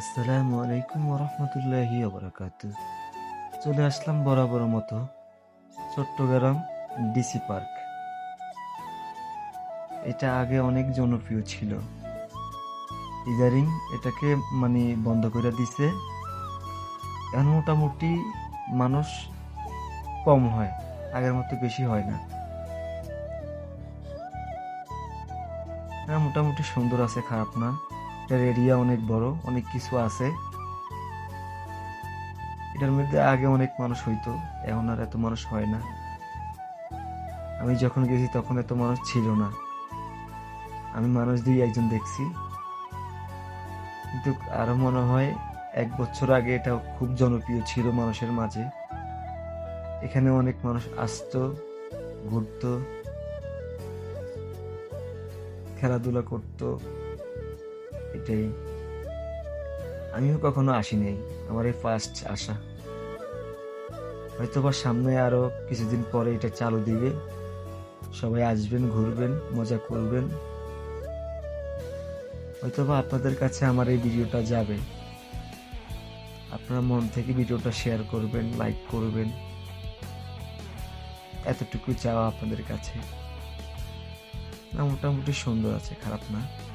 আসসালামু আলাইকুম ওরহমতুল্লাহি ওবরাকাত। চলে আসলাম বরাবর মতো চট্টগ্রাম ডিসি পার্ক। এটা আগে অনেক জনপ্রিয় ছিল। ইদারিং এটাকে মানে বন্ধ করে দিছে। এখন মোটামুটি মানুষ কম হয়, আগের মতো বেশি হয় না। হ্যাঁ মোটামুটি সুন্দর আছে, খারাপ না। এটার এরিয়া অনেক বড়, অনেক কিছু আছে। এটার মধ্যে আগে অনেক মানুষ হইতো, এখন আর এত মানুষ হয় না। আমি যখন গেছি তখন এত মানুষ ছিল না। আমি মানুষ দিয়ে একজন দেখছি। কিন্তু আরও মনে হয় এক বছর আগে এটা খুব জনপ্রিয় ছিল মানুষের মাঝে। এখানে অনেক মানুষ আসতো, ঘুরতো, খেলাধুলা করতো। এটাই আমিও কখনো আসি নাই আমার এই ফার্স্ট আসা। হয়তো বা সামনে আরও কিছুদিন পরে এটা চালু দিবে। সবাই আসবেন, ঘুরবেন, মজা করবেন। হয়তো বা আপনাদের কাছে আমার এই ভিডিওটা যাবে। আপনারা মন থেকে ভিডিওটা শেয়ার করবেন লাইক করবেন। এতটুকু চাওয়া আপনাদের কাছে। না, মোটামুটি সুন্দর আছে, খারাপ না।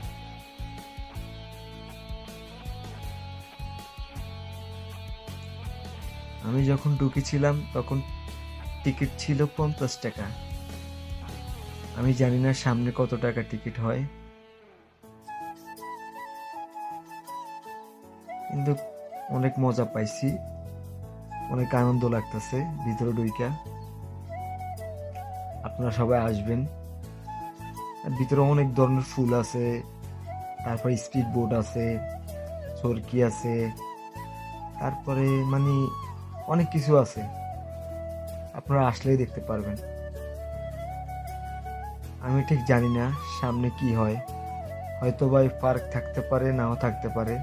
আমি যখন ঢুকেছিলাম তখন টিকিট ছিল পঞ্চাশ টাকা। আমি জানি না সামনে কত টাকা টিকিট হয়। কিন্তু অনেক মজা পাইছি। অনেক আনন্দ লাগতেছে ভিতরে ঢুইকা। আপনারা সবাই আসবেন। ভিতরে অনেক ধরনের ফুল আছে। তারপরে স্পিড বোট আছে, চরকি আছে। তারপরে মানে অনেক কিছু আছে। আপনারা আসলেই দেখতে পারবেন। আমি ঠিক জানি না সামনে কি হয়। হয়তো বা এই পার্ক থাকতে পারে, নাও থাকতে পারে।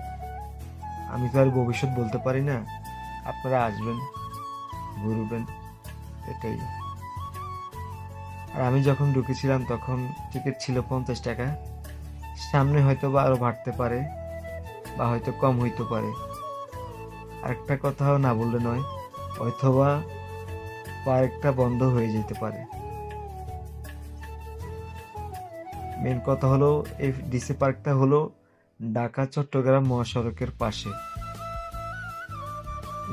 আমি তো আর ভবিষ্যৎ বলতে পারি না। আপনারা আসবেন, ঘুরবেন, এটাই। আর আমি যখন ঢুকেছিলাম তখন টিকিট ছিল পঞ্চাশ টাকা। সামনে হয়তো বা আরও বাড়তে পারে, বা হয়তো কম হইতে পারে। আরেকটা কথাও না বললে নয় অথবা পার্কটা বন্ধ হয়ে যেতে পারে। মেন কথা হলো, এই ডিসি পার্কটা হলো ঢাকা, চট্টগ্রাম মহাসড়কের পাশে।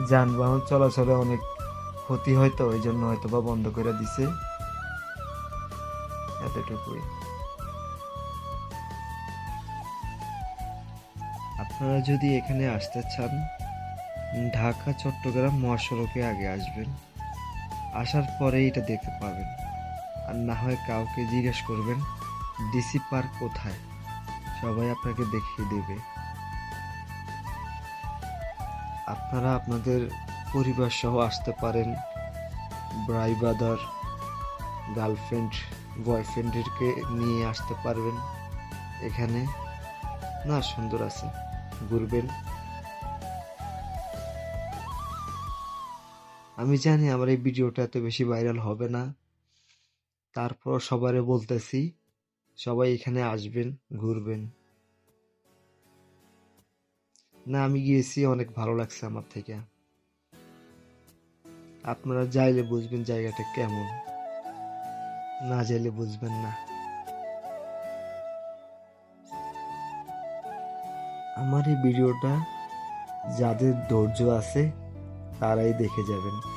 যানবাহন চলাচলে অনেক ক্ষতি হয় তো ওই জন্য হয়তো বা বন্ধ করে দিছে। এতটুকুই। আপনারা যদি এখানে আসতে চান ঢাকা, চট্টগ্রাম মহাসড়কে আগে আসবেন। আসার পরে এটা দেখতে পাবেন। আর না হয় কাউকে জিজ্ঞেস করবেন, ডিসি পার্ক কোথায়? সবাই আপনাকে দেখিয়ে দেবে। আপনারা আপনাদের পরিবার সহ আসতে পারেন ব্রাই ব্রাদার, গার্লফ্রেন্ড বয়ফ্রেন্ডেরকে নিয়ে আসতে পারবেন। এখানে না সুন্দর আছে, ঘুরবেন। আমি জানি আমার এই ভিডিওটা এত বেশি ভাইরাল হবে না। তারপর সবারে বলতেছি, সবাই এখানে আসবেন, ঘুরবেন। না, আমি গিয়েছি, অনেক ভালো লাগছে আমার থেকে। আপনারা যাইলে বুঝবেন জায়গাটা কেমন। না যাইলে বুঝবেন না। আমার এই ভিডিওটা যাদের ধৈর্য আছে, তারাই দেখে যাবেন।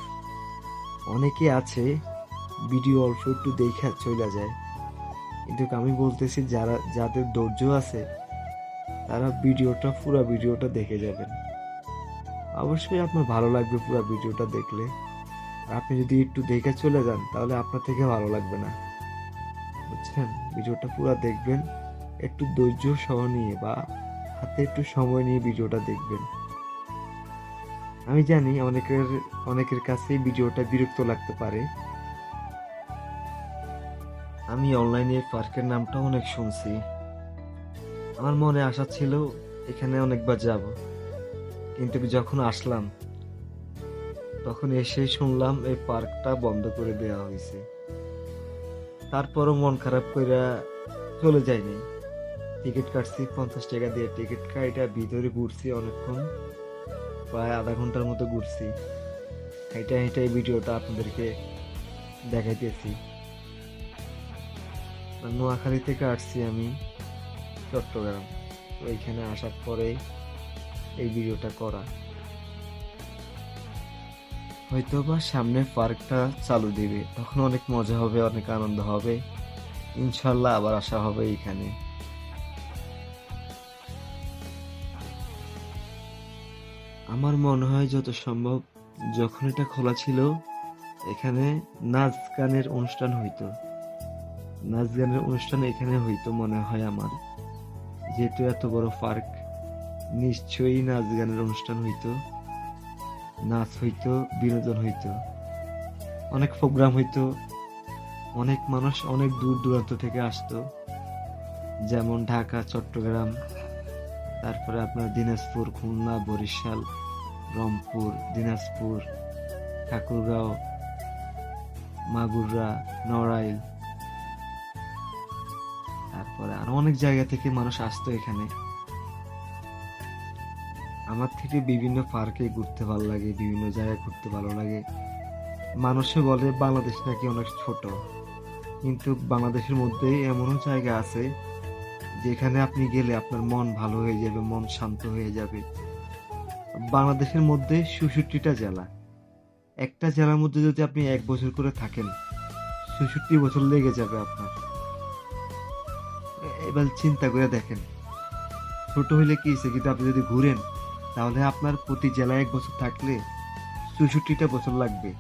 অনেকে আছে ভিডিও অল্প একটু দেখা চলে যায়। কিন্তু আমি বলতেছি, যারা, যাদের ধৈর্য আছে, তারা ভিডিওটা পুরো ভিডিওটা দেখে যাবেন। অবশ্যই আপনার ভালো লাগবে পুরো ভিডিওটা দেখলে। আপনি যদি একটু দেখে চলে যান, তাহলে আপনার থেকে ভালো লাগবে না। বুঝছেন? ভিডিওটা পুরো দেখবেন, একটু ধৈর্য সহ নিয়ে বা হাতে একটু সময় নিয়ে ভিডিওটা দেখবেন। আমি জানি অনেকের অনেকের কাছে ভিডিওটা বিরক্ত লাগতে পারে। আমি অনলাইনে পার্কের নামটা অনেক শুনছি। আমার মনে আশা ছিল এখানে অনেকবার যাব। কিন্তু যখন আসলাম, তখন এসে শুনলাম এই পার্কটা বন্ধ করে দেওয়া হয়েছে। তারপরও মন খারাপ কইরা চলে যায়নি টিকিট কাটছি পঞ্চাশ টাকা দিয়ে। টিকিট কাটা ভিতরে ঘুরছি অনেকক্ষণ। প্রায় আধা ঘণ্টার মতো ঘুরছি। হেঁটে হেঁটে ভিডিওটা আপনাদেরকে দেখাইতেছি। নোয়াখালী থেকে আসছি আমি চট্টগ্রাম। তো এইখানে আসার পরে এই ভিডিওটা করা। হয়তো বা সামনে পার্কটা চালু দিবে। তখন অনেক মজা হবে, অনেক আনন্দ হবে। ইনশাল্লাহ আবার আসা হবে এইখানে। আমার মনে হয় যত সম্ভব যখন এটা খোলা ছিল, এখানে নাচ গানের অনুষ্ঠান হইতো। নাচ গানের অনুষ্ঠান এখানে হইতো মনে হয় আমার। যেহেতু এত বড় পার্ক, নিশ্চয়ই নাচ গানের অনুষ্ঠান হইতো। নাচ হইতো, বিনোদন হইতো। অনেক প্রোগ্রাম হইতো। অনেক মানুষ অনেক দূর দূরান্ত থেকে আসতো। যেমন ঢাকা, চট্টগ্রাম, তারপরে আপনার দিনাজপুর, খুলনা, বরিশাল রংপুর, দিনাজপুর, ঠাকুরগাঁও মাগুরা নড়াইল। তারপরে আরও অনেক জায়গা থেকে মানুষ আসতো এখানে। আমার থেকে বিভিন্ন পার্কে ঘুরতে ভালো লাগে, বিভিন্ন জায়গায় ঘুরতে ভালো লাগে। মানুষে বলে বাংলাদেশ নাকি অনেক ছোট। কিন্তু বাংলাদেশের মধ্যে এমনও জায়গা আছে, যেখানে আপনি গেলে আপনার মন ভালো হয়ে যাবে, মন শান্ত হয়ে যাবে। বাংলাদেশের মধ্যে চৌষট্টিটা জেলা। একটা জেলার মধ্যে যদি আপনি এক বছর করে থাকেন চৌষট্টি বছর লেগে যাবে আপনার। এবার চিন্তা করে দেখেন। ছোট হইলে কি হয়েছে কিন্তু আপনি যদি ঘুরেন, তাহলে আপনার প্রতি জেলায় এক বছর থাকলে চৌষট্টিটা বছর লাগবে।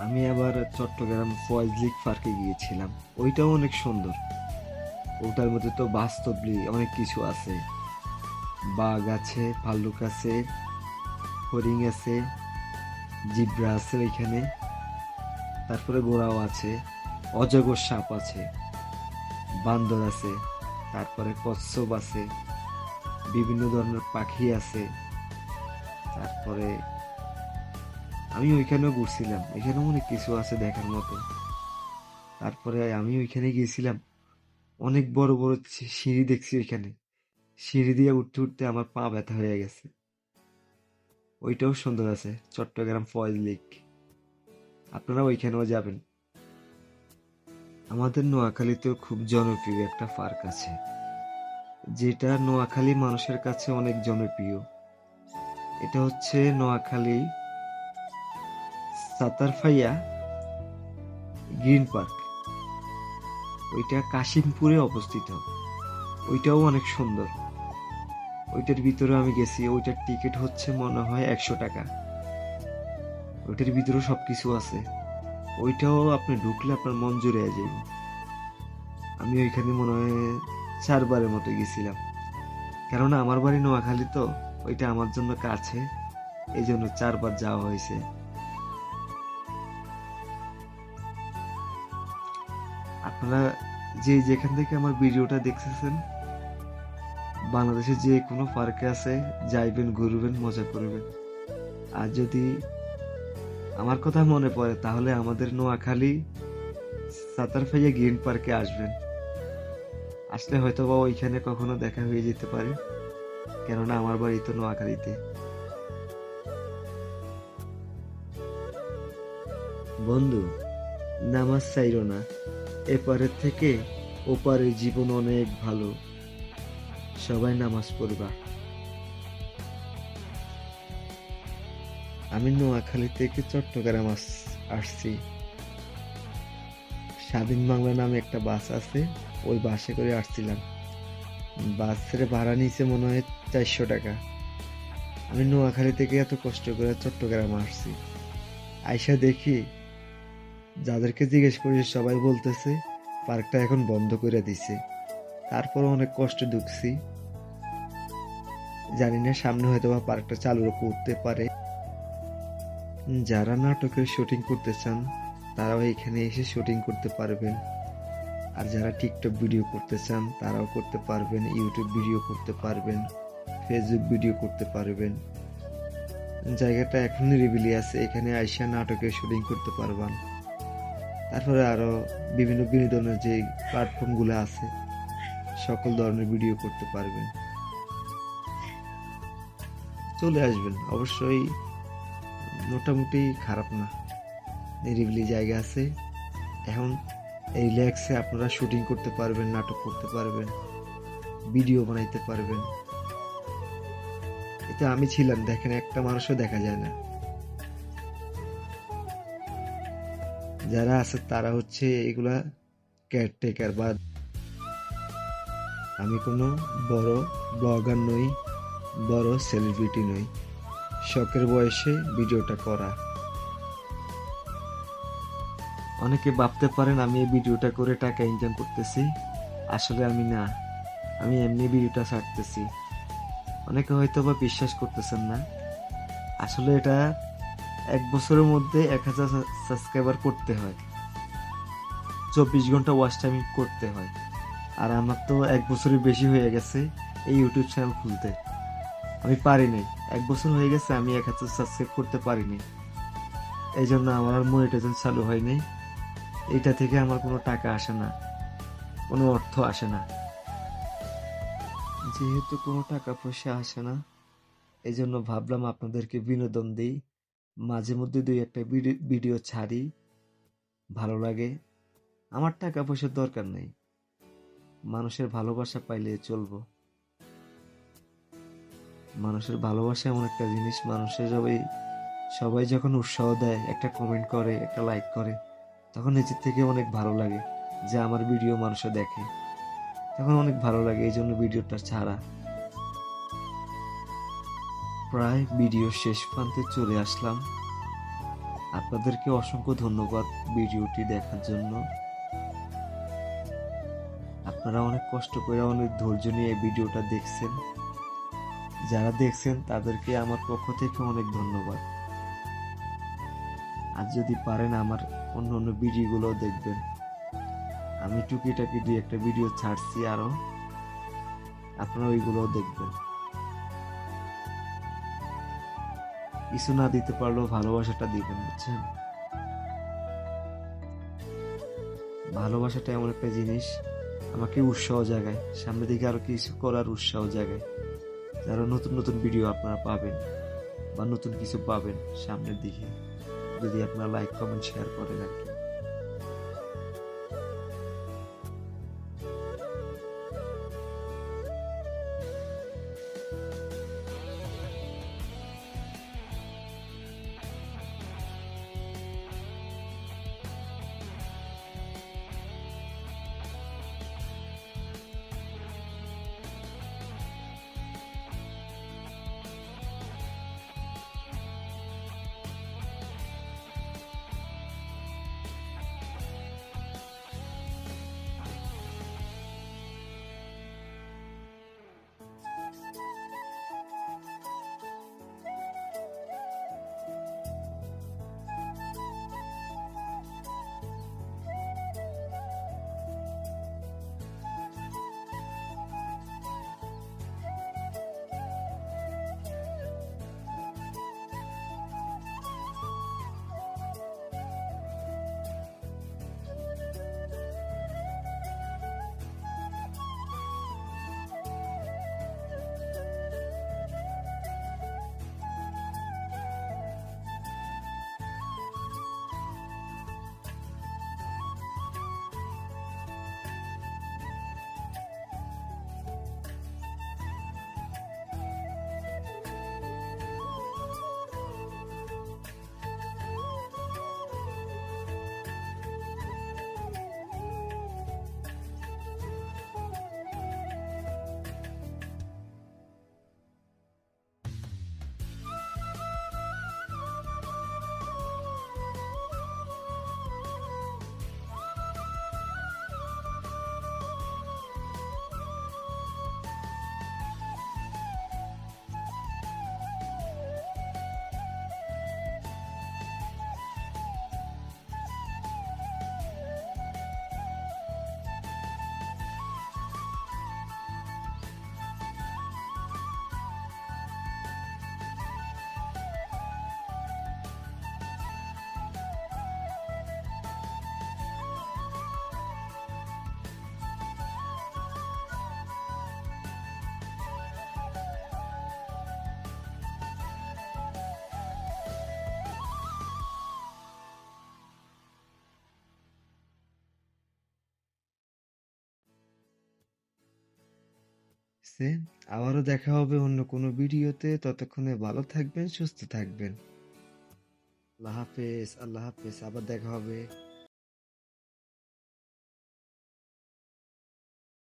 আমি আবার চট্টগ্রাম ফয়েজলিক পার্কে গিয়েছিলাম। ওইটাও অনেক সুন্দর। ওটার মধ্যে তো বাস্তবলি অনেক কিছু আছে। বাঘ আছে, ভাল্লুক আছে, হরিণ আছে, জিব্রা আছে ওইখানে। তারপরে গোড়াও আছে, অজগর সাপ আছে, বান্দর আছে, তারপরে কচ্ছপ আছে, বিভিন্ন ধরনের পাখি আছে। তারপরে আমি ওইখানেও ঘুরছিলাম, এখানেও অনেক কিছু আছে দেখার মতো। তারপরে আমি ওইখানে গিয়েছিলাম, অনেক বড় বড় সিঁড়ি দেখছি ওইখানে। সিঁড়ি দিয়ে উঠতে উঠতে আমার পা ব্যথা হয়ে গেছে। ওইটাও সুন্দর আছে, চট্টগ্রাম ফয়েজ লেক আপনারা ওইখানেও যাবেন। আমাদের নোয়াখালীতেও খুব জনপ্রিয় একটা পার্ক আছে, যেটা নোয়াখালী মানুষের কাছে অনেক জনপ্রিয়। এটা হচ্ছে নোয়াখালী সাতারফাইয়া গ্রিন পার্ক। ওইটা কাশিমপুরে অবস্থিত। ওইটাও অনেক সুন্দর। ওইটার ভিতরে আমি গেছি, ওইটার টিকিট হচ্ছে মনে হয় একশো টাকা। ওইটার ভিতরে সবকিছু আছে। ওইটাও আপনি ঢুকলে আপনার মন জুড়ে যাবে আমি ওইখানে মনে হয় চারবারের মতো গেছিলাম। কেননা আমার বাড়ি নোয়াখালী তো, ওইটা আমার জন্য কাছে। এই জন্য চারবার যাওয়া হয়েছে। আপনারা যে যেখান থেকে আমার ভিডিওটা দেখতেছেন বাংলাদেশে যে কোনো পার্কে আছে, যাইবেন, ঘুরবেন, মজা করবেন। আর যদি আমার কথা মনে পড়ে, তাহলে আমাদের নোয়াখালী সাতারফাইয়া গ্রিন পার্কে আসবেন। আসলে হয়তো বা ওইখানে কখনো দেখা হয়ে যেতে পারে, কেননা আমার বাড়ি তো নোয়াখালীতে। বন্ধু, নামাজ চাইরো না। এপারের থেকে ওপারের জীবন অনেক ভালো। সবাই নামাজ পড়বা। আমি নোয়াখালী থেকে চট্টগ্রাম আসছি। স্বাধীন বাংলা নামে একটা বাস আছে, ওই বাসে করে আসছিলাম। বাসের ভাড়া নিচে মনে হয় চারশো টাকা। আমি নোয়াখালী থেকে এত কষ্ট করে চট্টগ্রাম আসছি। আইসা দেখি, যাদেরকে জিজ্ঞেস করি সবাই বলতেছে, পার্কটা এখন বন্ধ করে দিছে। তারপর অনেক কষ্টে ঢুকছি জানি না সামনে হয়তো বা পার্কটা চালু করতে পারে। যারা নাটকের শুটিং করতে চান, তারাও এখানে এসে শুটিং করতে পারবেন। আর যারা টিকটক ভিডিও করতে চান, তারাও করতে পারবেন, ইউটিউব ভিডিও করতে পারবেন, ফেসবুক ভিডিও করতে পারবেন। জায়গাটা এখন নিরিবিলি আছে, এখানে আইসা নাটকের শুটিং করতে পারবেন। তারপরে আরও বিভিন্ন বিনোদনের যে প্ল্যাটফর্মগুলো আছে সকল ধরনের ভিডিও করতে পারবেন। চলে আসবেন। অবশ্যই মোটামুটি খারাপ না। নিরিবিলি জায়গা আছে। এখন রিল্যাক্সে আপনারা শুটিং করতে পারবেন, নাটক করতে পারবেন ভিডিও বানাইতে পারবেন। এতে আমি ছিলাম, দেখেন একটা মানুষও দেখা যায় না। যারা আছে তারা হচ্ছে এগুলা কেয়ারটেকার বা আমি কোনো বড় ব্লগার নই, বড় সেলিব্রিটি নই। শখের বয়সে ভিডিওটা করা। অনেকে ভাবতে পারেন আমি এই ভিডিওটা করে টাকা ইনকাম করতেছি। আসলে আমি না, আমি এমনি ভিডিওটা ছাড়তেছি। অনেকে হয়তো বা বিশ্বাস করতেছেন না। আসলে এটা এক বছরের মধ্যে এক হাজার সাবস্ক্রাইবার করতে হয়। চব্বিশ ঘণ্টা ওয়াচ টাইমিং করতে হয়। আর আমার তো এক বছরের বেশি হয়ে গেছে এই ইউটিউব চ্যানেল খুলতে। আমি পারিনি। এক বছর হয়ে গেছে আমি এক হাজার সাবস্ক্রাইব করতে পারিনি। এই জন্য আমার আর মনিটাইজেশন চালু হয়নি। এটা থেকে আমার কোনো টাকা আসে না। কোনো অর্থ আসে না। যেহেতু কোনো টাকা পয়সা আসে না এই জন্য ভাবলাম আপনাদেরকে বিনোদন দিই। মাঝে মধ্যে দুই একটা ভিডি- ভিডিও ছাড়ি। ভালো লাগে। আমার টাকা পয়সার দরকার নেই। মানুষের ভালোবাসা পাইলে চলব। মানুষের ভালোবাসা এমন একটা জিনিস, মানুষের সবাই সবাই যখন উৎসাহ দেয়, একটা কমেন্ট করে, একটা লাইক করে, তখন নিজের থেকে অনেক ভালো লাগে যে আমার ভিডিও মানুষে দেখে। তখন অনেক ভালো লাগে এই জন্য ভিডিওটা ছাড়া। প্রায় ভিডিও শেষ প্রান্তে চলে আসলাম। আপনাদেরকে অসংখ্য ধন্যবাদ ভিডিওটি দেখার জন্য। আপনারা অনেক কষ্ট করে অনেক ধৈর্য নিয়ে এই ভিডিওটা দেখছেন। যারা দেখছেন, তাদেরকে আমার পক্ষ থেকে অনেক ধন্যবাদ। আর যদি পারেন আমার অন্য অন্য ভিডিওগুলো দেখবেন। আমি টুকিটাকি দুই একটা ভিডিও ছাড়ছি আরও আপনারা ওইগুলোও দেখবেন। কিছু না দিতে পারলেও ভালোবাসাটা দিবেন, বুঝছেন? ভালোবাসাটা এমন একটা জিনিস আমাকে উৎসাহ জাগায়। সামনে দিকে আরও কিছু করার উৎসাহ জাগায়। যারা নতুন নতুন ভিডিও আপনারা পাবেন বা নতুন কিছু পাবেন সামনের দিকে, যদি আপনারা লাইক কমেন্ট শেয়ার করেন আর কি। লাগছে আবারও দেখা হবে অন্য কোনো ভিডিওতে। ততক্ষণে ভালো থাকবেন, সুস্থ থাকবেন। আল্লাহ হাফেজ আল্লাহ হাফেজ। আবার দেখা হবে।